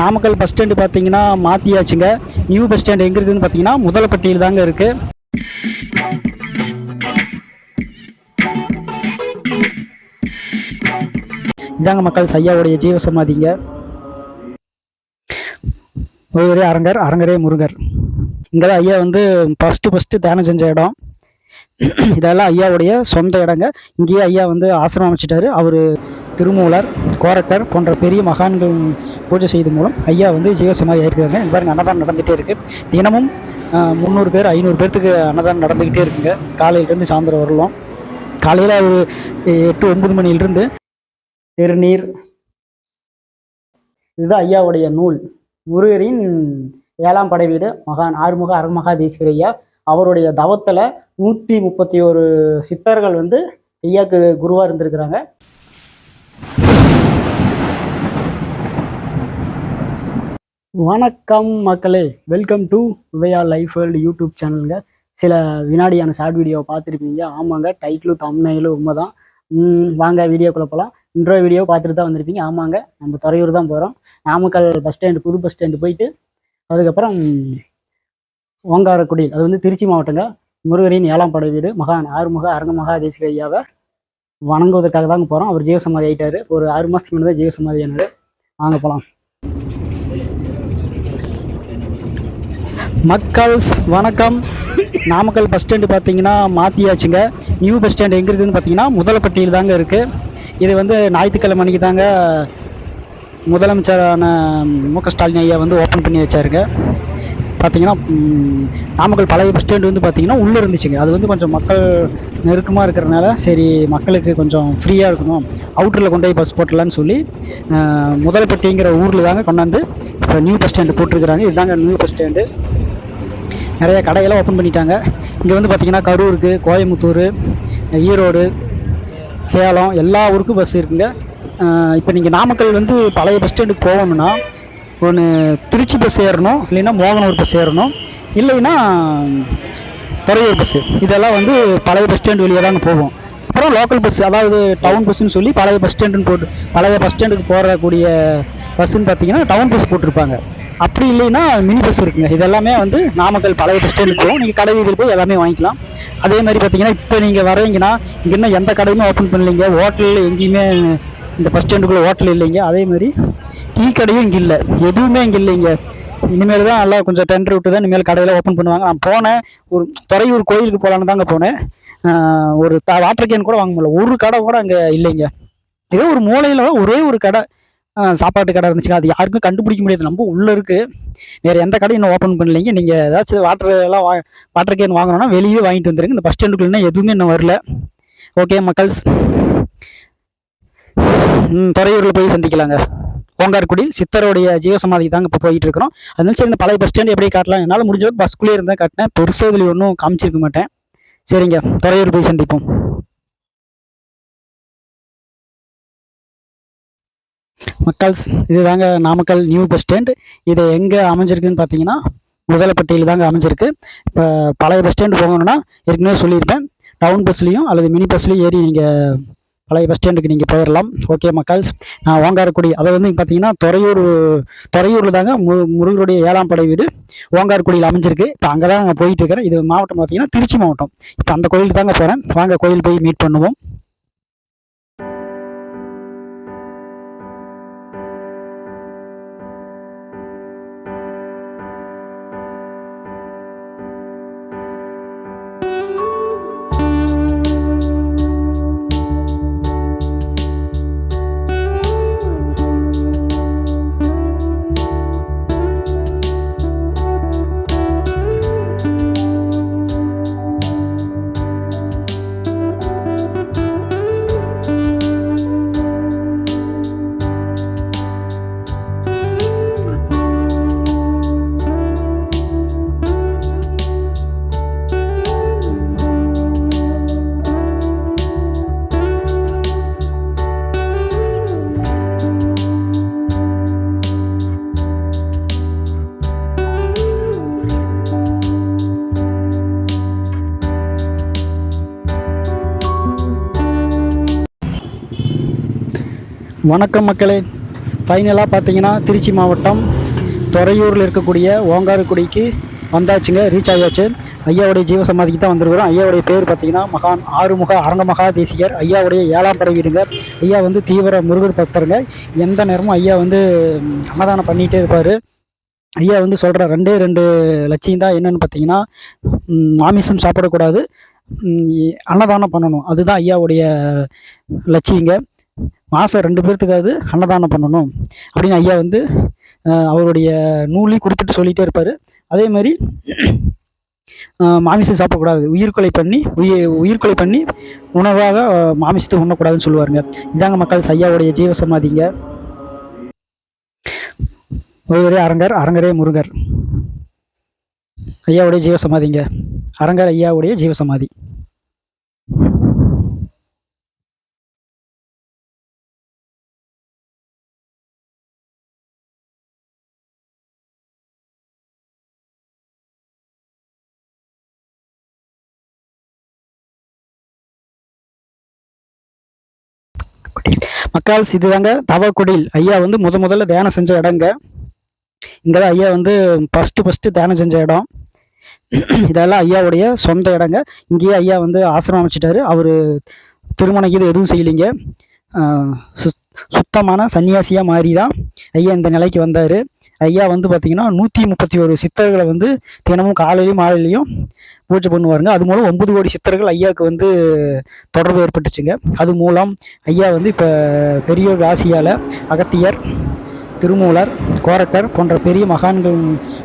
Namakkal bus stand பார்த்தீங்கன்னா மாற்றியாச்சுங்க new bus stand எங்கே இருக்குதுன்னு பார்த்தீங்கன்னா முதலப்பட்டியில் தாங்க இருக்குது இதாங்க மக்கள் ஐயாவுடைய ஜீவ சமாதிங்க. ஒரே அரங்கர் அரங்கரே முருகர். இங்கே தான் ஐயா வந்து ஃபஸ்ட்டு ஃபஸ்ட்டு தியானம் செஞ்ச இடம். இதெல்லாம் ஐயாவுடைய சொந்த இடங்க. இங்கேயே ஐயா வந்து ஆசிரமம் அமைச்சிட்டாரு. அவர் திருமூலர் கோரக்கர் போன்ற பெரிய மகான்கள் பூஜை செய்து மூலம் ஐயா வந்து ஜீவசமாதி ஆயிருக்கிறாங்க. இந்த மாதிரி அன்னதானம் நடந்துகிட்டே இருக்குது தினமும் முந்நூறு பேர் ஐநூறு பேர்த்துக்கு அன்னதானம் நடந்துக்கிட்டே இருக்குங்க. காலையிலேருந்து சாயந்தரம் வரலாம். காலையில் ஒரு எட்டு ஒன்பது மணிலிருந்து திருநீர். இதுதான் ஐயாவுடைய நூல். முருகரின் ஏழாம் படை வீடு. மகான் ஆறுமுக அருள்மகா ஐயா. அவருடைய தவத்தில் நூற்றி முப்பத்தி ஒரு சித்தர்கள் வந்து ஐயாக்கு குருவாக இருந்திருக்கிறாங்க. வணக்கம் மக்களே. Welcome to Udaya life world YouTube சேனலுங்க சில வினாடியான ஷார்ட் வீடியோவை பார்த்துருப்பீங்க. ஆமாங்க டைட்டிலும் தம்னையிலும் உண்மை தான் வாங்க வீடியோக்குள்ளே போகலாம் இன்ட்ரோ வீடியோ பார்த்துட்டு தான் வந்திருப்பீங்க. ஆமாங்க நம்ம துறையூர் தான் போகிறோம் நாமக்கல் பஸ் ஸ்டாண்டு புது பஸ் ஸ்டாண்டு போயிட்டு அதுக்கப்புறம் ஓங்காரக்குடி அது வந்து திருச்சி மாவட்டங்க. முருகரின் ஏழாம் படை வீடு மகான் ஆறுமுக அரங்க மகா தேசிக ஐயாவை. வணங்குவதற்காக தாங்க போகிறோம் அவர் ஜீவசமாதி ஆகிட்டாரு ஒரு ஆறு மாதத்துக்கு முன்னாடி தான் ஜீவசமாதி ஆனார். வாங்க போகலாம் மக்கள்ஸ் வணக்கம். நாமக்கல் பஸ் ஸ்டாண்டு பார்த்தீங்கன்னா மாற்றியாச்சுங்க நியூ பஸ் ஸ்டாண்டு எங்கே இருக்குதுன்னு பார்த்தீங்கன்னா முதலப்பட்டியில் தாங்க இருக்குது இது வந்து ஞாயிற்றுக்கிழமை அன்றைக்கி தாங்க முதலமைச்சரான மு க ஸ்டாலின் ஐயா வந்து ஓப்பன் பண்ணி வச்சாருங்க. பார்த்தீங்கன்னா நாமக்கல் பழைய பஸ் ஸ்டாண்டு வந்து பார்த்தீங்கன்னா உள்ளே இருந்துச்சுங்க. அது வந்து கொஞ்சம் மக்கள் நெருக்கமாக இருக்கிறனால சரி மக்களுக்கு கொஞ்சம் ஃப்ரீயாக இருக்கணும். அவுட்டரில் கொண்டு போய் பஸ் போட்டலான்னு சொல்லி அஹ், முதலப்பட்டிங்கிற ஊரில் தாங்க கொண்டாந்து இப்போ நியூ பஸ் ஸ்டாண்டு போட்டிருக்கிறாங்க. இதுதாங்க நியூ பஸ் ஸ்டாண்டு நிறைய கடையெல்லாம் ஓப்பன் பண்ணிட்டாங்க. இங்கே வந்து பார்த்திங்கன்னா கரூருக்கு கோயம்புத்தூர் ஈரோடு சேலம் எல்லா ஊருக்கும் பஸ் இருக்குங்க. இப்போ நீங்கள் நாமக்கல் வந்து பழைய பஸ் ஸ்டாண்டுக்கு போகணுன்னா ஒன்று திருச்சி பஸ் ஏறணும் இல்லைன்னா மோகனூர் பஸ் ஏறணும் இல்லைன்னா துறையூர் பஸ்ஸு இதெல்லாம் வந்து பழைய பஸ் ஸ்டாண்டு வழியாக தாங்க போவோம் அப்புறம் லோக்கல் பஸ் அதாவது டவுன் பஸ்ஸுன்னு சொல்லி பழைய பஸ் ஸ்டாண்டுன்னு போட்டு பழைய பஸ் ஸ்டாண்டுக்கு போகக்கூடிய பஸ்ஸுன்னு பார்த்தீங்கன்னா டவுன் பஸ் போட்டிருப்பாங்க. அப்படி இல்லைன்னா மினி பஸ் இருக்குங்க. இதெல்லாமே வந்து நாமக்கல் பழைய பஸ் ஸ்டாண்டுக்கு போகும். நீங்கள் கடை வீதியில் போய் எல்லாமே வாங்கிக்கலாம். அதே மாதிரி பார்த்தீங்கன்னா இப்போ நீங்கள் வரீங்கன்னா இங்கே இன்னும் எந்த கடையுமே ஓப்பன் பண்ணலைங்க. ஹோட்டலில் எங்கேயுமே இந்த பஸ் ஸ்டாண்டுக்குள்ளே ஹோட்டல் இல்லைங்க. அதே மாதிரி டீ கடையும் இங்கே இல்லை. எதுவுமே இங்கே இல்லைங்க. இனிமேல் தான் நல்லா கொஞ்சம் டெண்டர் விட்டு தான் இனிமேல் கடையில் ஓப்பன் பண்ணுவாங்க. நான் போனேன். ஒரு துறையூர் கோயிலுக்கு போகலான்னு தாங்க போனேன். ஒரு த வாட்டர் கேன் கூட வாங்க முடியல. ஒரு கடை கூட அங்கே இல்லைங்க. ஏதோ ஒரு மூலையில் தான் ஒரே ஒரு கடை சாப்பாட்டு கடை இருந்துச்சுங்க அது யாருக்கும் கண்டுபிடிக்க முடியாது. ரொம்ப உள்ளே இருக்குது வேறு எந்த கடையும் இன்னும் ஓப்பன் பண்ணலைங்க. நீங்கள் ஏதாச்சும் வாட்டர் எல்லாம் வா வாட்டர் கேன் வாங்கணும்னா வெளியே வாங்கிட்டு வந்துருங்க. இந்த பஸ் ஸ்டாண்டுக்குள்ளே எதுவுமே இன்னும் வரல. ஓகே மக்கள்ஸ். துறையூரில் போய் சந்திக்கலாங்க. ஓங்கார்குடியில் சித்தருடைய ஜீவசமாதி தாங்க இப்போ போயிட்டு இருக்கிறோம் அதனால சரி இந்த பழைய பஸ் ஸ்டாண்ட் எப்படி காட்டலாம். என்னால் முடிஞ்ச அளவுக்கு இருந்தால் காட்டினேன். பெருசாக இதில் ஒன்றும் காமிச்சிருக்க மாட்டேன். சரிங்க துறையூர் போய் சந்திப்போம். மக்கள்ஸ் இதுதாங்க நாமக்கல் நியூ பஸ் ஸ்டாண்ட் இது எங்கே அமைஞ்சிருக்குன்னு பார்த்தீங்கன்னா முதலப்பட்டியில் தாங்க அமைஞ்சிருக்கு. இப்போ பழைய பஸ் ஸ்டாண்டு போகணுன்னா ஏற்கனவே சொல்லியிருப்பேன். டவுன் பஸ்லேயும் அல்லது மினி பஸ்லேயும் ஏறி நீங்கள் பழைய பஸ் ஸ்டாண்டுக்கு நீங்கள் போயிடலாம் ஓகே மக்கள்ஸ் நான் ஓங்காரக்குடி அதை வந்து பார்த்தீங்கன்னா துறையூர் துறையூரில் தாங்க மு முருகருடைய ஏழாம் படை வீடு ஓங்காரக்குடியில் அமைஞ்சிருக்கு. இப்போ அங்கே தான் நான் போயிட்டு இருக்கிறேன். இது மாவட்டம் பார்த்தீங்கன்னா திருச்சி மாவட்டம். இப்போ அந்த கோயிலுக்கு தாங்க போகிறேன் வாங்க கோயில் போய் மீட் பண்ணுவோம். வணக்கம் மக்களே. ஃபைனலாக பார்த்தீங்கன்னா திருச்சி மாவட்டம் துறையூரில் இருக்கக்கூடிய ஓங்காரக்குடிக்கு வந்தாச்சுங்க ரீச் ஆகியாச்சு ஐயாவுடைய ஜீவசமாதிக்கு தான் வந்திருக்கிறோம். ஐயாவுடைய பேர் பார்த்தீங்கன்னா மகான் ஆறுமுக அரங்கமகா தேசிகர் ஐயாவுடைய ஏழாம் படை வீடுங்க. ஐயா வந்து தீவிர முருகர் பக்தருங்க. எந்த நேரமும் ஐயா வந்து அன்னதானம் பண்ணிகிட்டே இருப்பார். ஐயா வந்து சொல்கிற ரெண்டே ரெண்டு லட்சியம் தான் என்னென்னு பார்த்தீங்கன்னா மாமிசம் சாப்பிடக்கூடாது. அன்னதானம் பண்ணணும். அதுதான் ஐயாவுடைய லட்சியங்க. மாதம் ரெண்டு பேர்த்துக்காவது அன்னதானம் பண்ணணும். அப்படின்னு ஐயா வந்து அவருடைய நூலையும் குறிப்பிட்டு சொல்லிகிட்டே இருப்பார். அதே மாதிரி மாமிசம் சாப்பிடக்கூடாது. உயிர்கொலை பண்ணி உயிர் உயிர்கொலை பண்ணி உணவாக மாமிசத்தை உண்ணக்கூடாதுன்னு சொல்லுவாருங்க. இதாங்க மக்கள் ஐயாவுடைய ஜீவசமாதிங்க ஒருவரே அரங்கர் அரங்கரே முருகர். ஐயாவுடைய ஜீவசமாதிங்க அரங்கர் ஐயாவுடைய ஜீவசமாதி மக்கள் இதுதாங்க தவக்குடில். ஐயா வந்து முத முதல்ல தியானம் செஞ்ச இடங்க. இங்கே தான் ஐயா வந்து ஃபஸ்ட்டு ஃபஸ்ட்டு தியானம் செஞ்ச இடம். இதெல்லாம் ஐயாவுடைய சொந்த இடங்க. இங்கேயே ஐயா வந்து ஆசிரமம் அமைச்சிட்டாரு. அவர் திருமணம் இது எதுவும் செய்யலைங்க. சுத்- சுத்தமான சன்னியாசியாக மாறி தான் ஐயா இந்த நிலைக்கு வந்தார். ஐயா வந்து பார்த்திங்கன்னா நூற்றி முப்பத்தி ஒரு சித்தர்களை வந்து தினமும் காலையிலையும் மாலையிலையும் பூஜை பண்ணுவாருங்க. அது மூலம் ஒன்பது கோடி சித்தர்கள் ஐயாவுக்கு வந்து தொடர்பு ஏற்பட்டுச்சுங்க. அது மூலம் ஐயா வந்து இப்போ பெரிய ராசியால் அகத்தியர் திருமூலர் கோரக்கர் போன்ற பெரிய மகான்கள்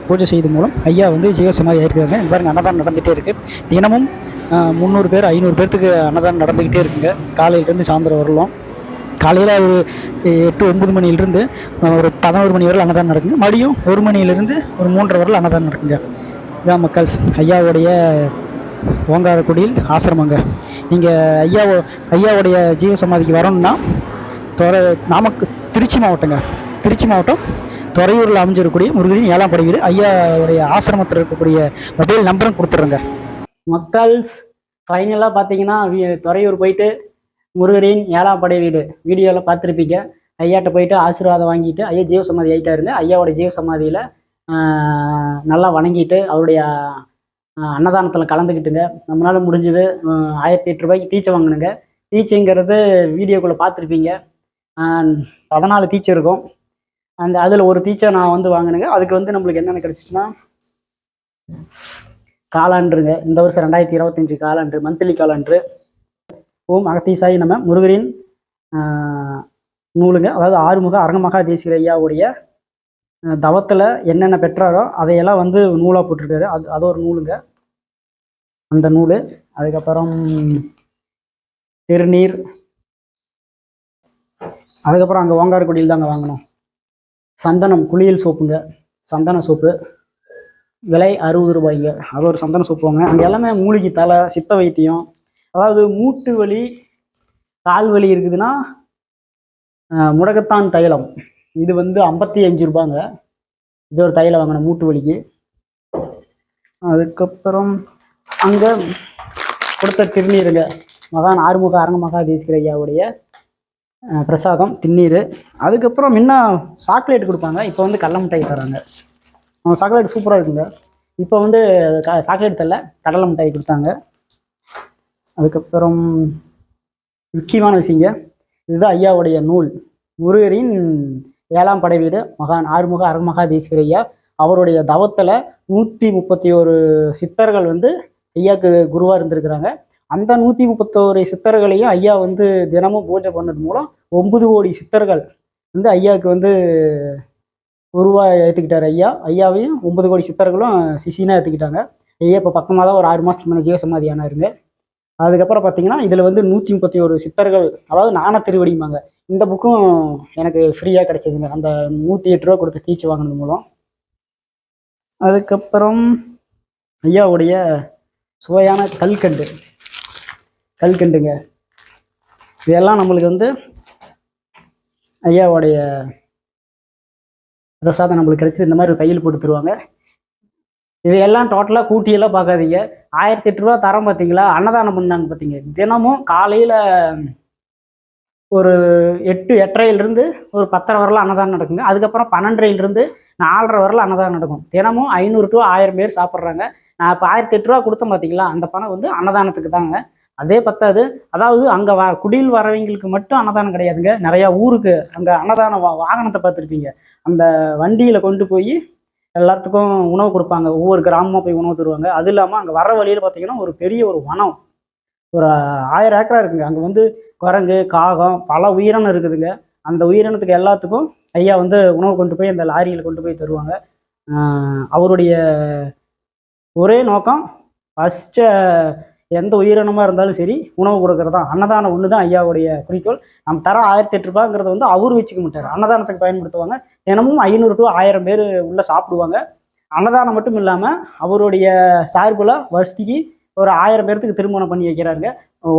பூஜை செய்த மூலம் ஐயா வந்து ஜீவசமாதி ஆயிருக்கிறாங்க. இந்த மாதிரி அன்னதானம் நடந்துகிட்டே இருக்குது தினமும் முந்நூறு பேர் ஐநூறு பேர்த்துக்கு அன்னதானம் நடந்துக்கிட்டே இருக்குங்க. காலையிலேருந்து சாயந்தரம் வரலாம். காலையில் ஒரு எட்டு ஒம்பது மணிலேருந்து ஒரு பதினோரு மணி வரையில் அன்னதானம் நடக்குங்க. மதியம் ஒரு மணியிலேருந்து ஒரு மூன்றரை வரையில் அன்னதானம் நடக்குங்க. இதான் மக்கள்ஸ் ஐயாவுடைய ஓங்காரக்குடியில் ஆசிரமங்க. நீங்கள் ஐயா ஐயாவுடைய ஜீவசமாதிக்கு வரணும்னா துறை நாமக்கு திருச்சி மாவட்டங்க. திருச்சி மாவட்டம் துறையூரில் அமைஞ்சிருக்கக்கூடிய முருகனின் ஏழாம் படை வீடு. ஐயாவுடைய ஆசிரமத்தில் இருக்கக்கூடிய மொபைல் நம்பரும் கொடுத்துருங்க மக்கள்ஸ் ஃபைனலாக பார்த்தீங்கன்னா துறையூர் போயிட்டு முருகரின் ஏழாம் படை வீடு. வீடியோவில் பார்த்துருப்பீங்க. ஐயாட்ட போயிட்டு ஆசீர்வாதம் வாங்கிட்டு ஐயா ஜீவ சமாதி ஆகிட்டாருங்க ஐயாவோட ஜீவசமாதியில் நல்லா வணங்கிட்டு அவருடைய அன்னதானத்தில் கலந்துக்கிட்டுங்க நம்மளால் முடிஞ்சது ஆயிரத்தி எட்டு ரூபாய்க்கு டீச்சர் வாங்கினுங்க. டீச்சிங்கிறது வீடியோக்குள்ளே பார்த்துருப்பீங்க. பதினாலு டீச்சர் இருக்கும். அந்த அதில் ஒரு டீச்சர் நான் வந்து வாங்கினேங்க. அதுக்கு வந்து நம்மளுக்கு என்னென்ன கிடச்சிச்சுன்னா காலாண்டுருங்க. இந்த வருஷம் ரெண்டாயிரத்தி இருபத்தஞ்சி காலாண்டு மந்த்லி காலாண்டு. ஓம் அகத்தீசாயி நம்ம முருகரின் நூலுங்க அதாவது ஆறுமுக அரங்கமகா தேசிகர் ஐயாவுடைய தவத்தில் என்னென்ன பெற்றாரோ அதையெல்லாம் வந்து நூலாக போட்டிருக்காரு. அது அது ஒரு நூலுங்க. அந்த நூல். அதுக்கப்புறம் திருநீர். அதுக்கப்புறம் அங்கே ஓங்காரக்குடியில் தாங்க வாங்கினோம் சந்தனம் குளியல் சோப்புங்க. சந்தன சோப்பு. விலை அறுபது ரூபாய்ங்க. அது ஒரு சந்தன சோப்பு வாங்க அங்கே எல்லாமே மூலிகை தலை சித்த வைத்தியம் அதாவது மூட்டு வலி கால் வலி இருக்குதுன்னா முடக்கத்தான் தைலம். இது வந்து ஐம்பத்தி அஞ்சு ரூபாங்க. இது ஒரு தைலம் வாங்கினேன் மூட்டு வலிக்கு. அதுக்கப்புறம் அங்கே கொடுத்த திருநீருங்க. மகான் ஆறுமுக அரங்க மகா ஐயாவுடைய பிரசாதம் திருநீர். அதுக்கப்புறம் முன்ன சாக்லேட் கொடுப்பாங்க. இப்போ வந்து கடல மிட்டாய் தராங்க. சாக்லேட் சூப்பராக இருக்குங்க. இப்போ வந்து சாக்லேட் தரல. கடலை மிட்டாய் கொடுத்தாங்க. அதுக்கப்புறம் முக்கியமான விஷயங்க இதுதான் ஐயாவுடைய நூல். முருகரின் ஏழாம் படை வீடு மகான் ஆறுமுக அருமகா ஐயா. அவருடைய தவத்தில் நூற்றி முப்பத்தி ஒரு சித்தர்கள் வந்து ஐயாவுக்கு குருவாக இருந்திருக்கிறாங்க. அந்த நூற்றி முப்பத்தோரு சித்தர்களையும் ஐயா வந்து தினமும் பூஜை பண்ணது மூலம் ஒன்பது கோடி சித்தர்கள் வந்து ஐயாவுக்கு வந்து குருவாக ஏற்றுக்கிட்டார் ஐயா. ஐயாவையும் ஒன்பது கோடி சித்தர்களும் சிசினாக ஏற்றுக்கிட்டாங்க ஐயா இப்போ பக்கமாக தான் ஒரு ஆறு மாதத்துக்கு முன்னே ஜீவசமாதி ஆனாருங்க அதுக்கப்புறம் பார்த்தீங்கன்னா இதில் வந்து நூற்றி முப்பத்தி ஒரு சித்தர்கள் அதாவது நாண திருவடிம்பாங்க. இந்த புக்கும் எனக்கு ஃப்ரீயாக கிடச்சிதுங்க. அந்த நூற்றி எட்டு ரூபா கொடுத்து தீச்சு வாங்கினது மூலம். அதுக்கப்புறம் ஐயாவுடைய சுவையான கல்கண்டு. கல்கண்டுங்க. இதெல்லாம் நம்மளுக்கு வந்து ஐயாவுடைய பிரசாதம் நம்மளுக்கு கிடைச்சது. இந்த மாதிரி கையில் போட்டு தருவாங்க. இதையெல்லாம் டோட்டலாக கூட்டியெல்லாம் பார்க்காதீங்க. ஆயிரத்தி எட்டு ரூபா தரம் பார்த்தீங்களா? அன்னதானம் பண்ணாங்க பார்த்தீங்க. தினமும் காலையில் ஒரு எட்டு எட்டரையிலிருந்து ஒரு பத்தரை வரலாம் அன்னதானம் நடக்குங்க. அதுக்கப்புறம் பன்னெண்டரையிலிருந்து நாலரை வரலாம் அன்னதானம் நடக்கும். தினமும் ஐநூறு டு ஆயிரம் பேர் சாப்பிட்றாங்க. நான் இப்போ ஆயிரத்தி எட்டு ரூபா கொடுத்தேன் பார்த்தீங்களா? அந்த பணம் வந்து அன்னதானத்துக்கு தாங்க. அதே பத்தாது. அதாவது அங்கே வ குடியில் வரவங்களுக்கு மட்டும் அன்னதானம் கிடையாதுங்க. நிறையா ஊருக்கு அங்கே அன்னதான வா வாகனத்தை பார்த்துருப்பீங்க. அந்த வண்டியில் கொண்டு போய் எல்லாத்துக்கும் உணவு கொடுப்பாங்க. ஒவ்வொரு கிராமமாக போய் உணவு தருவாங்க. அது இல்லாமல் அங்கே வர வழியில் பார்த்தீங்கன்னா ஒரு பெரிய ஒரு வனம். ஒரு ஆயிரம் ஏக்கரா இருக்குங்க. அங்கே வந்து குரங்கு காகம் பல உயிரினம் இருக்குதுங்க. அந்த உயிரினத்துக்கு எல்லாத்துக்கும் ஐயா வந்து உணவு கொண்டு போய் அந்த லாரியில் கொண்டு போய் தருவாங்க. அவருடைய ஒரே நோக்கம் ஃபஸ்ட்டு எந்த உயிரினமாக இருந்தாலும் சரி உணவு கொடுக்கறது தான் அன்னதானம் ஒன்று தான் ஐயாவுடைய குறிக்கோள். நம்ம தரம் ஆயிரத்தி எட்டு ரூபாங்கிறது வந்து அவர் வச்சுக்க மாட்டார். அன்னதானத்துக்கு பயன்படுத்துவாங்க. தினமும் ஐநூறு டு ஆயிரம் பேர் உள்ளே சாப்பிடுவாங்க. அன்னதானம் மட்டும் இல்லாமல் அவருடைய சார்பில் வருஷத்துக்கு ஒரு ஆயிரம் பேர்த்துக்கு திருமணம் பண்ணி வைக்கிறாருங்க.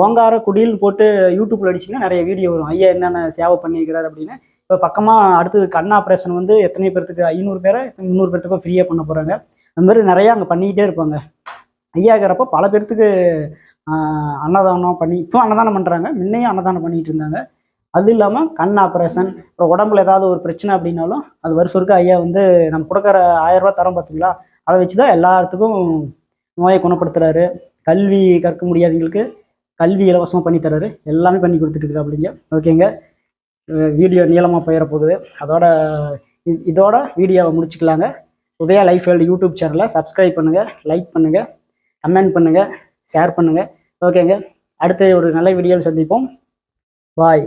ஓங்கார குடியில் போட்டு யூடியூப்ல அடிச்சிங்கன்னா நிறைய வீடியோ வரும். ஐயா என்னென்ன சேவை பண்ணி வைக்கிறாரு அப்படின்னு. இப்போ பக்கமாக அடுத்தது கண் ஆப்ரேஷன் வந்து எத்தனை பேர்த்துக்கு ஐநூறு பேரை முந்நூறு பேர்த்துக்கும் ஃப்ரீயாக பண்ண போகிறாங்க அந்த மாதிரி நிறையா அங்கே பண்ணிக்கிட்டே இருப்பாங்க. ஐயாங்கிறப்ப பல பேர்த்துக்கு அன்னதானம் பண்ணி இப்போ அன்னதானம் பண்ணுறாங்க முன்னையும் அன்னதானம் பண்ணிட்டு இருந்தாங்க. அது இல்லாமல் கண் ஆப்ரேஷன் அப்புறம் உடம்புல ஏதாவது ஒரு பிரச்சனை அப்படின்னாலும் அது வருஷம் ஐயா வந்து நம்ம கொடுக்குற ஆயிரம் ரூபாய் தரோம் பார்த்தீங்களா அதை வச்சு தான் எல்லாத்துக்கும் நோயை குணப்படுத்துறாரு. கல்வி கற்க முடியாதவங்களுக்கு கல்வி இலவசமாக பண்ணித்தராரு எல்லாமே பண்ணி கொடுத்துட்டு அப்படிங்க ஓகேங்க. வீடியோ நீளமாக போயிட போகுது அதோட இதோட வீடியோவை முடிச்சுக்கலாங்க. உதயா லைஃப் வேல்டு யூடியூப் சேனலை சப்ஸ்கிரைப் பண்ணுங்கள் லைக் பண்ணுங்கள் கமெண்ட் பண்ணுங்கள் ஷேர் பண்ணுங்கள் ஓகேங்க அடுத்த ஒரு நல்ல வீடியோவில் சந்திப்போம். பாய்